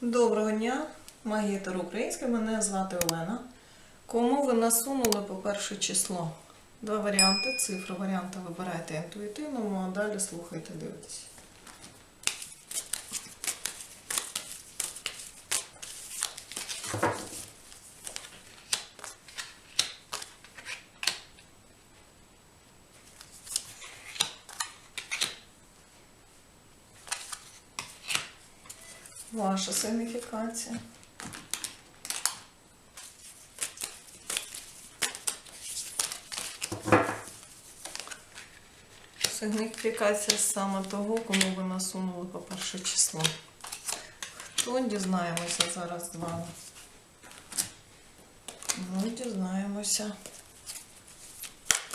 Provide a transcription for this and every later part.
Доброго дня, магія Таро Українська, мене звати Олена. Кому ви насунули по перше число? Два варіанти. Цифри варіанти вибирайте інтуїтивно, ну, а далі слухайте, дивитесь. Ваша сигніфікація. Сигніфікація саме того, кому ви насунули по перше число. Хто дізнаємося зараз з вами? Ну, дізнаємося,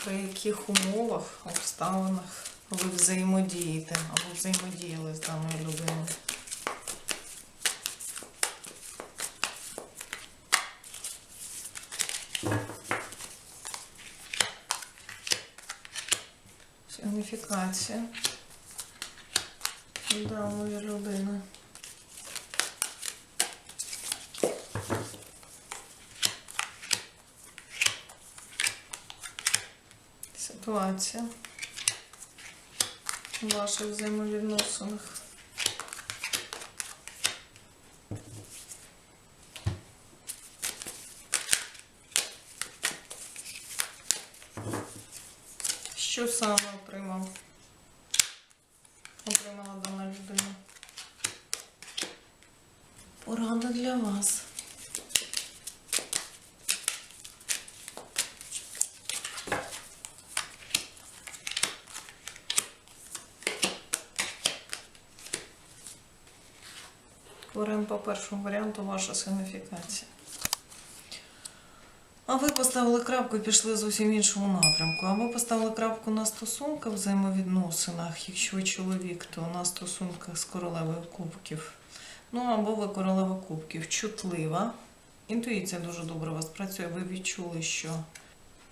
при яких умовах, обставинах ви взаємодієте або взаємодіяли з даною людиною. Сигніфікація даної людини. Ситуація в ваших взаємовідносинах. Що саме отримав? Отримала дана людина. Порада для вас. Беремо по першому варіанту ваша сигніфікація. А ви поставили крапку і пішли зовсім в іншому напрямку. Або поставили крапку на стосунках, взаємовідносинах, якщо ви чоловік, то на стосунках з королевою кубків. Ну або ви королева кубків, чутлива. Інтуїція дуже добре у вас працює. Ви відчули, що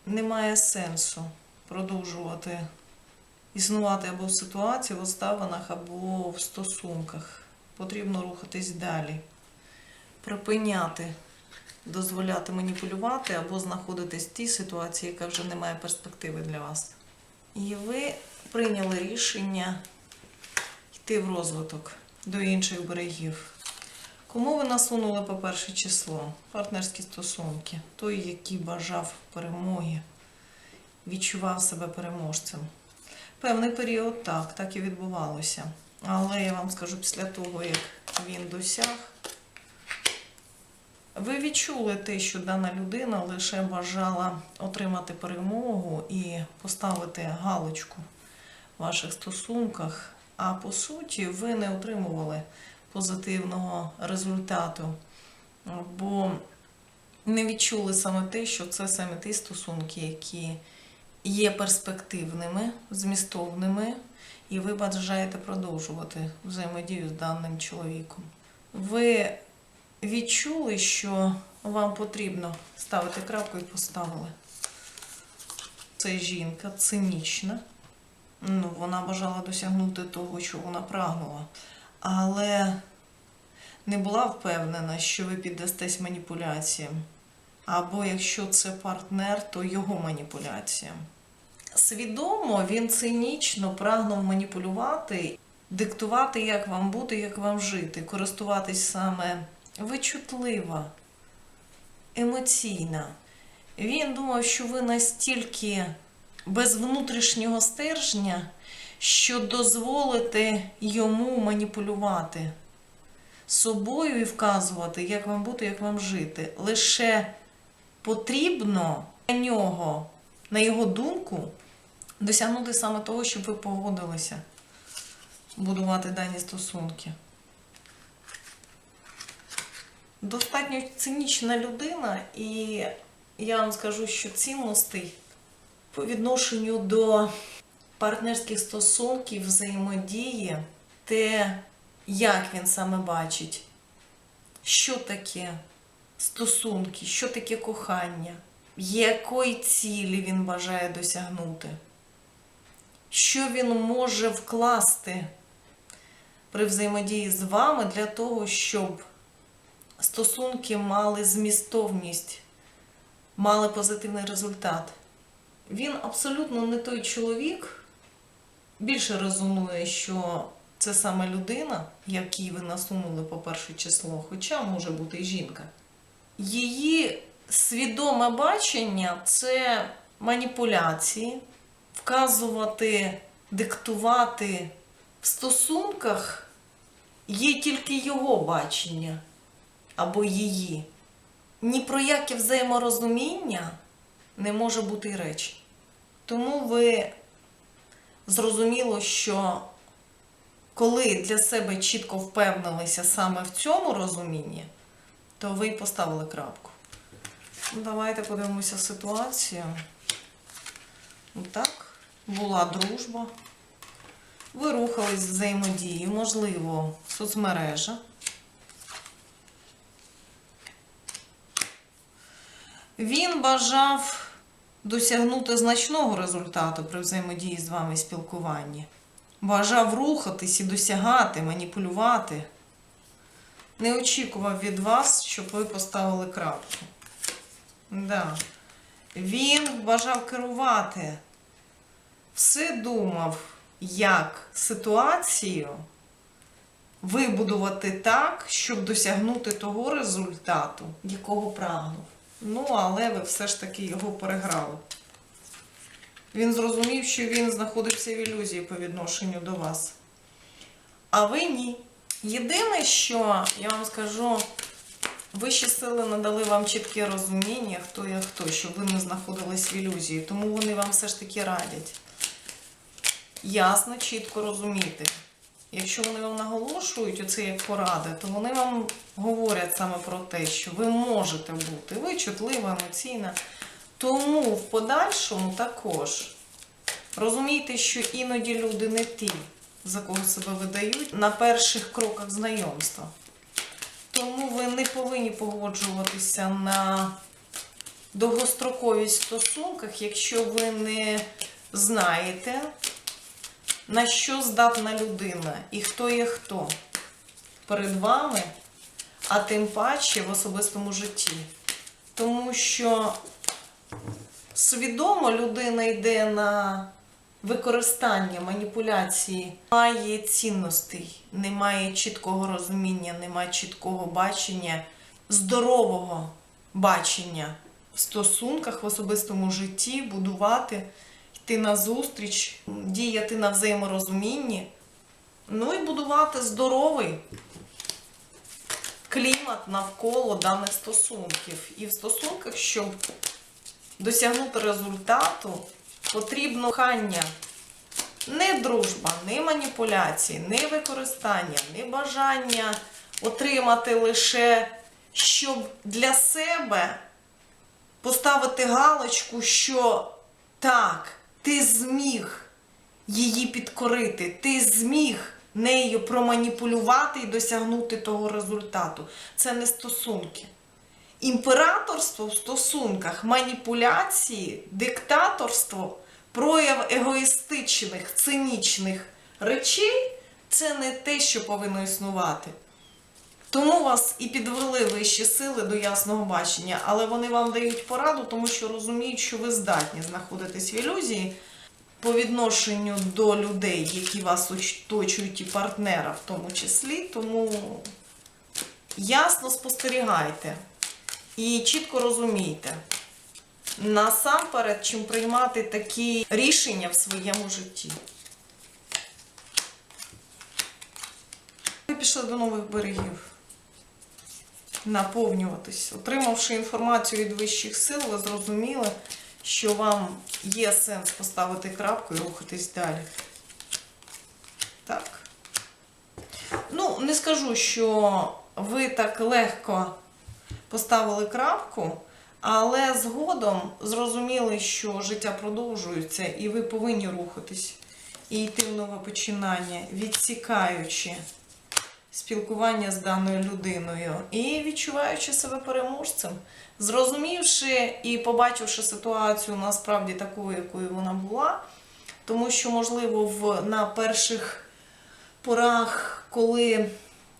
немає сенсу продовжувати існувати або в ситуації, в обставинах, або в стосунках. Потрібно рухатись далі, припиняти дозволяти маніпулювати або знаходитись в тій ситуації, яка вже не має перспективи для вас. І ви прийняли рішення йти в розвиток до інших берегів. Кому ви насунули по перше число? Партнерські стосунки. Той, який бажав перемоги, відчував себе переможцем. Певний період так, так і відбувалося. Але я вам скажу, після того, як він досяг, ви відчули те, що дана людина лише бажала отримати перемогу і поставити галочку в ваших стосунках, а по суті, ви не отримували позитивного результату, бо не відчули саме те, що це саме ті стосунки, які є перспективними, змістовними, і ви бажаєте продовжувати взаємодію з даним чоловіком. Ви відчули, що вам потрібно ставити крапку і поставили. Це жінка цинічна. Ну, вона бажала досягнути того, що вона прагнула. Але не була впевнена, що ви піддастесь маніпуляціям. Або якщо це партнер, то його маніпуляціям. Свідомо він цинічно прагнув маніпулювати, диктувати, як вам бути, як вам жити, користуватись саме ви чутлива, емоційна. Він думав, що ви настільки без внутрішнього стержня, що дозволите йому маніпулювати собою і вказувати, як вам бути, як вам жити. Лише потрібно на нього, на його думку, досягнути саме того, щоб ви погодилися будувати дані стосунки. Достатньо цинічна людина, і я вам скажу, що цінностей по відношенню до партнерських стосунків, взаємодії, те, як він саме бачить, що таке стосунки, що таке кохання, якої цілі він бажає досягнути, що він може вкласти при взаємодії з вами для того, щоб стосунки мали змістовність, мали позитивний результат. Він абсолютно не той чоловік, більше резонує, що це саме людина, якій ви насунули по перше число, хоча може бути і жінка. Її свідоме бачення це маніпуляції, вказувати, диктувати в стосунках є тільки його бачення або її. Ні про яке взаєморозуміння не може бути й речі. Тому ви зрозуміло, що коли для себе чітко впевнилися саме в цьому розумінні, то ви й поставили крапку. Ну, Давайте подивимося ситуацію. Ну, Так, була дружба. Ви рухались взаємодії, можливо, соцмережа. Він бажав досягнути значного результату при взаємодії з вами спілкуванні. Бажав рухатись і досягати, маніпулювати. Не очікував від вас, щоб ви поставили крапку. Да. Він бажав керувати. Все думав, як ситуацію вибудувати так, щоб досягнути того результату, якого прагнув. Ну, але ви все ж таки його переграли. Він зрозумів, що він знаходився в ілюзії по відношенню до вас. А ви ні. Єдине, що я вам скажу, вищі сили надали вам чітке розуміння, хто є хто, щоб ви не знаходились в ілюзії. Тому вони вам все ж таки радять. Ясно, чітко розуміти. Якщо вони вам наголошують оце як поради, то вони вам говорять саме про те, що ви можете бути. Ви чутлива, емоційна. Тому в подальшому також розумійте, що іноді люди не ті, за кого себе видають на перших кроках знайомства. Тому ви не повинні погоджуватися на довгостроковість в стосунках, якщо ви не знаєте, на що здатна людина і хто є хто перед вами, а тим паче в особистому житті. Тому що свідомо людина йде на використання маніпуляції, немає цінностей, немає чіткого розуміння, немає чіткого бачення, здорового бачення в стосунках в особистому житті, будувати, йти на зустріч, діяти на взаєморозумінні, ну і будувати здоровий клімат навколо даних стосунків. І в стосунках, щоб досягнути результату, потрібно кохання. Не дружба, не маніпуляції, не використання, не бажання отримати лише, щоб для себе поставити галочку, що так, ти зміг її підкорити, ти зміг нею проманіпулювати і досягнути того результату. Це не стосунки. Імператорство в стосунках, маніпуляції, диктаторство, прояв егоїстичних, цинічних речей це не те, що повинно існувати. Тому вас і підвели вищі сили до ясного бачення, але вони вам дають пораду, тому що розуміють, що ви здатні знаходитись в ілюзії по відношенню до людей, які вас оточують, і партнера в тому числі. Тому ясно спостерігайте і чітко розумійте. Насамперед, чим приймати такі рішення в своєму житті. Ви пішли до нових берегів. Наповнюватись. Отримавши інформацію від вищих сил, ви зрозуміли, що вам є сенс поставити крапку і рухатись далі. Так. Ну, не скажу, що ви так легко поставили крапку, але згодом зрозуміли, що життя продовжується, і ви повинні рухатись і йти в нове починання, відсікаючи спілкування з даною людиною. І відчуваючи себе переможцем, зрозумівши і побачивши ситуацію насправді такою, якою вона була, тому що, можливо, в, на перших порах, коли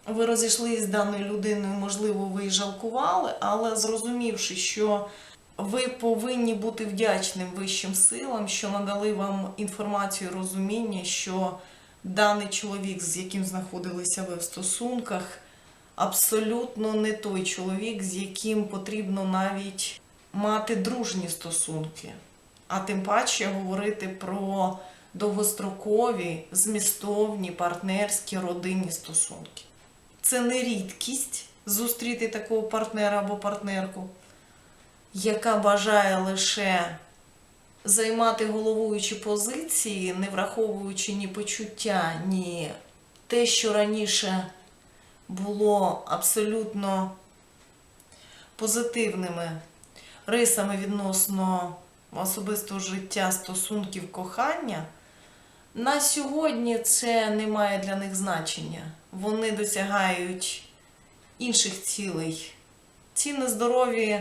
ви розійшлися з даною людиною, можливо, ви і жалкували, але зрозумівши, що ви повинні бути вдячним вищим силам, що надали вам інформацію, розуміння, що даний чоловік, з яким знаходилися ви в стосунках, абсолютно не той чоловік, з яким потрібно навіть мати дружні стосунки, а тим паче говорити про довгострокові, змістовні, партнерські, родинні стосунки. Це не рідкість зустріти такого партнера або партнерку, яка бажає лише займати головуючі позиції, не враховуючи ні почуття, ні те, що раніше було абсолютно позитивними рисами відносно особистого життя, стосунків, кохання. На сьогодні це не має для них значення. Вони досягають інших цілей. Ці нездорові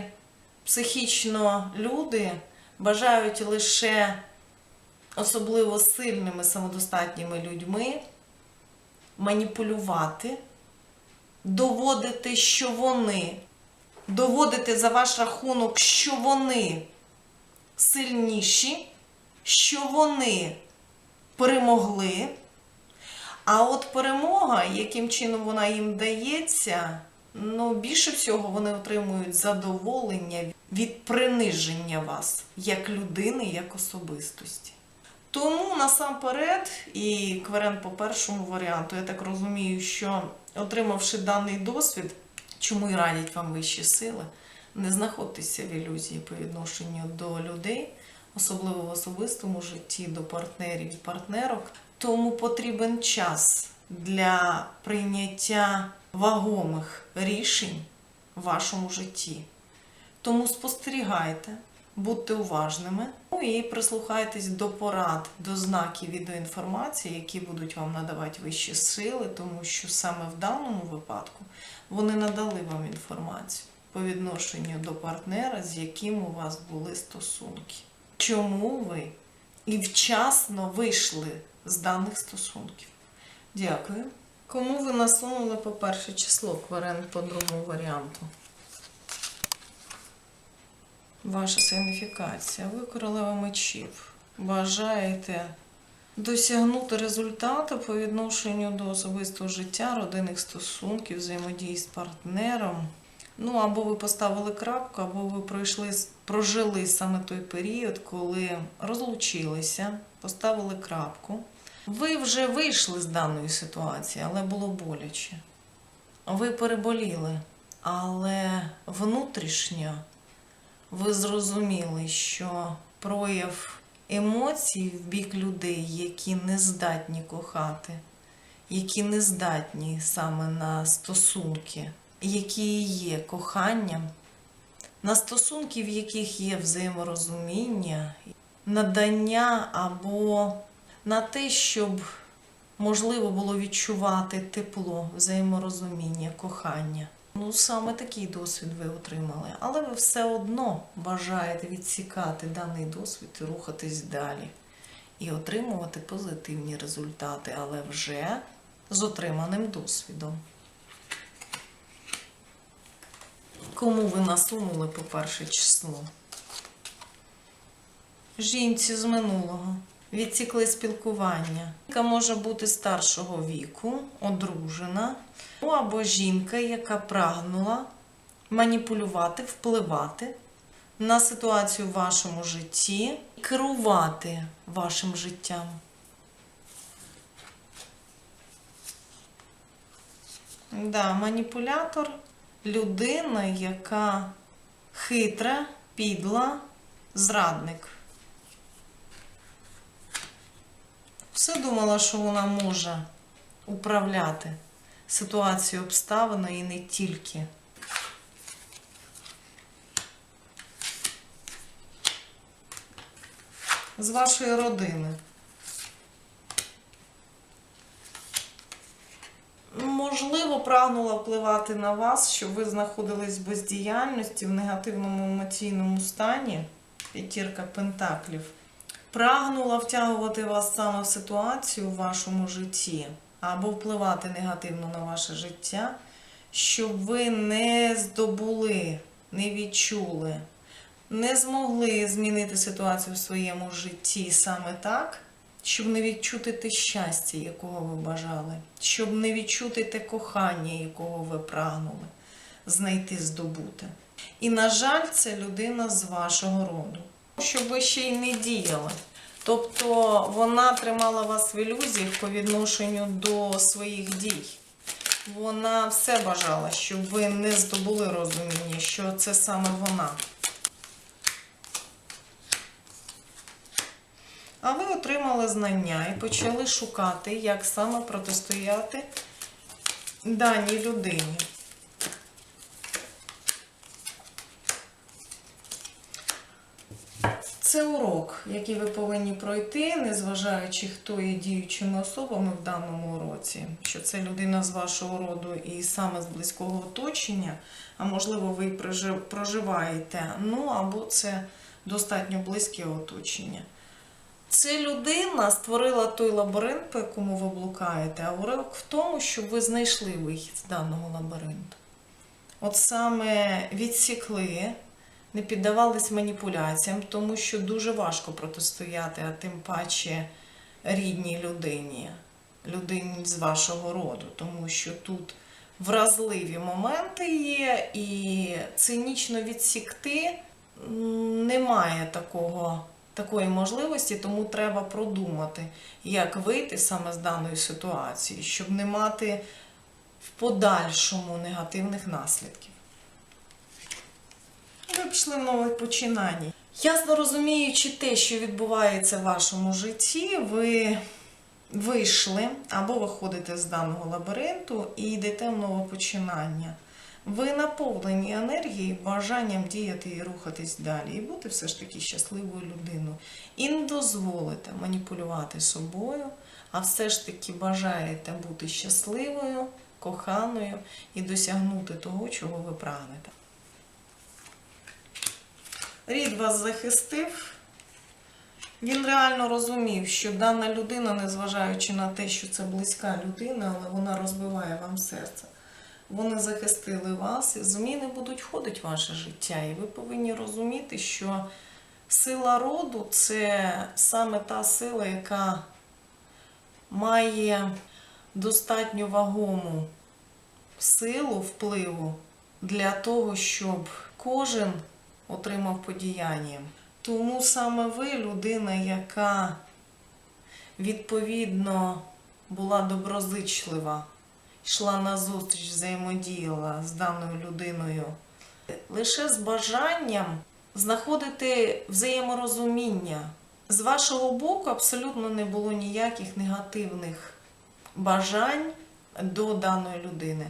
психічно люди бажають лише особливо сильними самодостатніми людьми маніпулювати, доводити, що вони, доводити за ваш рахунок, що вони сильніші, що вони перемогли. А от перемога, яким чином вона їм дається, ну більше всього вони отримують задоволення від приниження вас як людини, як особистості. Тому насамперед, і Кверен по першому варіанту, я так розумію, що отримавши даний досвід, чому і радять вам вищі сили, не знаходьтеся в ілюзії по відношенню до людей, особливо в особистому житті, до партнерів і партнерок. Тому потрібен час для прийняття вагомих рішень в вашому житті. Тому спостерігайте, будьте уважними ну і прислухайтесь до порад, до знаків і до інформації, які будуть вам надавати вищі сили, тому що саме в даному випадку вони надали вам інформацію по відношенню до партнера, з яким у вас були стосунки. Чому ви і вчасно вийшли з даних стосунків? Дякую. Кому ви насунули по перше число кварен по другому варіанту? Ваша сигніфікація. Ви королева мечів. Бажаєте досягнути результату по відношенню до особистого життя, родинних стосунків, взаємодії з партнером. Ну, або ви поставили крапку, або ви пройшли, прожили саме той період, коли розлучилися, поставили крапку. Ви вже вийшли з даної ситуації, але було боляче. Ви переболіли, але внутрішньо ви зрозуміли, що прояв емоцій в бік людей, які не здатні кохати, які не здатні саме на стосунки, які є коханням, на стосунки, в яких є взаєморозуміння, надання або на те, щоб можливо було відчувати тепло, взаєморозуміння, кохання. Ну, саме такий досвід ви отримали, але ви все одно бажаєте відсікати даний досвід і рухатись далі. І отримувати позитивні результати, але вже з отриманим досвідом. Кому ви насунули по перше число? Жінці з минулого. Відсікли спілкування. Жінка може бути старшого віку, одружена, ну, або жінка, яка прагнула маніпулювати, впливати на ситуацію в вашому житті, керувати вашим життям. Да, маніпулятор людина, яка хитра, підла, зрадник. Все думала, що вона може управляти ситуацією обставиною і не тільки. З вашої родини. Можливо, прагнула впливати на вас, щоб ви знаходились в бездіяльності в негативному емоційному стані. П'ятірка пентаклів. Прагнула втягувати вас саме в ситуацію в вашому житті, або впливати негативно на ваше життя, щоб ви не здобули, не відчули, не змогли змінити ситуацію в своєму житті саме так, щоб не відчути те щастя, якого ви бажали, щоб не відчути те кохання, якого ви прагнули знайти, здобути. І, на жаль, це людина з вашого роду. Щоб ще й не діяли. Тобто вона тримала вас в ілюзіях по відношенню до своїх дій. Вона все бажала, щоб ви не здобули розуміння, що це саме вона. А ви отримали знання і почали шукати, як саме протистояти даній людині. Це урок, який ви повинні пройти, незважаючи, хто є діючими особами в даному уроці, що це людина з вашого роду і саме з близького оточення, а можливо, ви проживаєте, ну або це достатньо близьке оточення. Це людина створила той лабіринт, по якому ви блукаєте, а урок в тому, щоб ви знайшли вихід з даного лабіринту. От саме відсікли, не піддавались маніпуляціям, тому що дуже важко протистояти, а тим паче рідній людині, людині з вашого роду, тому що тут вразливі моменти є, і цинічно відсікти немає такого, такої можливості, тому треба продумати, як вийти саме з даної ситуації, щоб не мати в подальшому негативних наслідків. Ви пішли в нове починання. Ясно розуміючи те, що відбувається в вашому житті, ви вийшли або виходите з даного лабіринту і йдете в нове починання. Ви наповнені енергією, бажанням діяти і рухатись далі, і бути все ж таки щасливою людиною. І не дозволите маніпулювати собою, а все ж таки бажаєте бути щасливою, коханою і досягнути того, чого ви прагнете. Рід вас захистив. Він реально розумів, що дана людина, незважаючи на те, що це близька людина, але вона розбиває вам серце. Вони захистили вас, і зміни будуть входити в ваше життя. І ви повинні розуміти, що сила роду це саме та сила, яка має достатньо вагому силу впливу для того, щоб кожен отримав подіяння. Тому саме ви людина, яка відповідно була доброзичлива, йшла на зустріч, взаємодіяла з даною людиною, лише з бажанням знаходити взаєморозуміння. З вашого боку абсолютно не було ніяких негативних бажань до даної людини.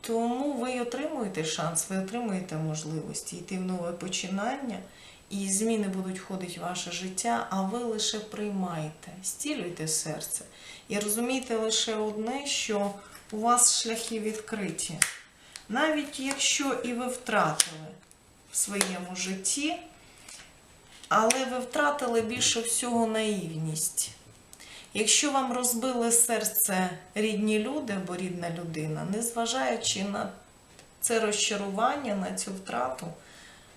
Тому ви отримуєте шанс, ви отримуєте можливості йти в нове починання, і зміни будуть входити в ваше життя, а ви лише приймайте, стілюйте серце. І розумійте лише одне, що у вас шляхи відкриті. Навіть якщо і ви втратили в своєму житті, але ви втратили більше всього наївність. Якщо вам розбили серце рідні люди або рідна людина, незважаючи на це розчарування, на цю втрату,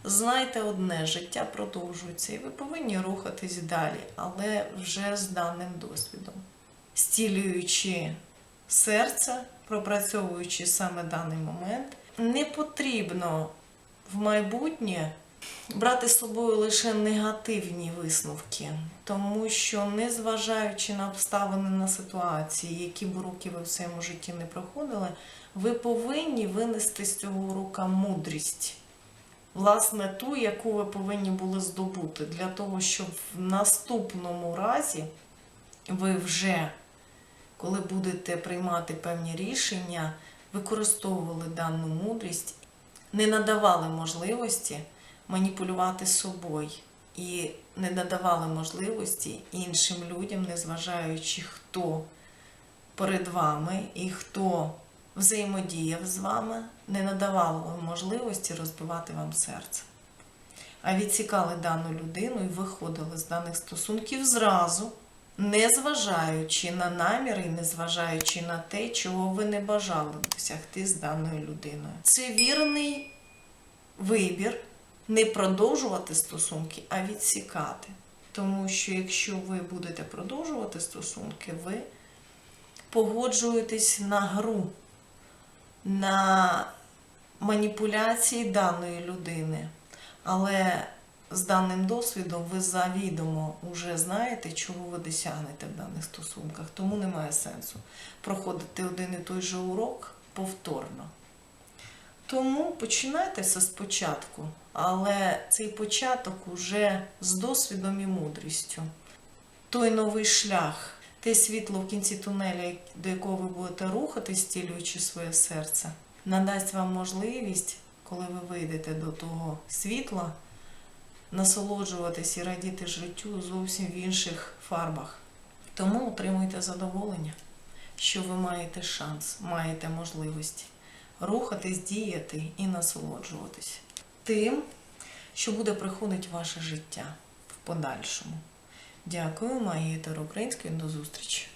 знайте одне, життя продовжується, і ви повинні рухатись далі, але вже з даним досвідом, стілюючи серце, пропрацьовуючи саме даний момент, не потрібно в майбутнє брати з собою лише негативні висновки, тому що, незважаючи на обставини на ситуації, які б уроки ви в своєму житті не проходили, ви повинні винести з цього урока мудрість. Власне, ту, яку ви повинні були здобути, для того, щоб в наступному разі ви вже, коли будете приймати певні рішення, використовували дану мудрість, не надавали можливості маніпулювати собою і не надавали можливості іншим людям, незважаючи хто перед вами і хто взаємодіяв з вами, не надавали можливості розбивати вам серце. А відсікали дану людину і виходили з даних стосунків зразу, незважаючи на наміри, незважаючи на те, чого ви не бажали досягти з даною людиною. Це вірний вибір не продовжувати стосунки, а відсікати. Тому що якщо ви будете продовжувати стосунки, ви погоджуєтесь на гру, на маніпуляції даної людини. Але з даним досвідом ви завідомо вже знаєте, чого ви досягнете в даних стосунках, тому немає сенсу проходити один і той же урок повторно. Тому починайте все спочатку, але цей початок уже з досвідом і мудрістю. Той новий шлях, те світло в кінці тунеля, до якого ви будете рухатись, стілюючи своє серце, надасть вам можливість, коли ви вийдете до того світла, насолоджуватись і радіти життю зовсім в інших фарбах. Тому отримуйте задоволення, що ви маєте шанс, маєте можливості рухатись, діяти і насолоджуватись тим, що буде приходити ваше життя в подальшому. Дякую, магія української. До зустрічі!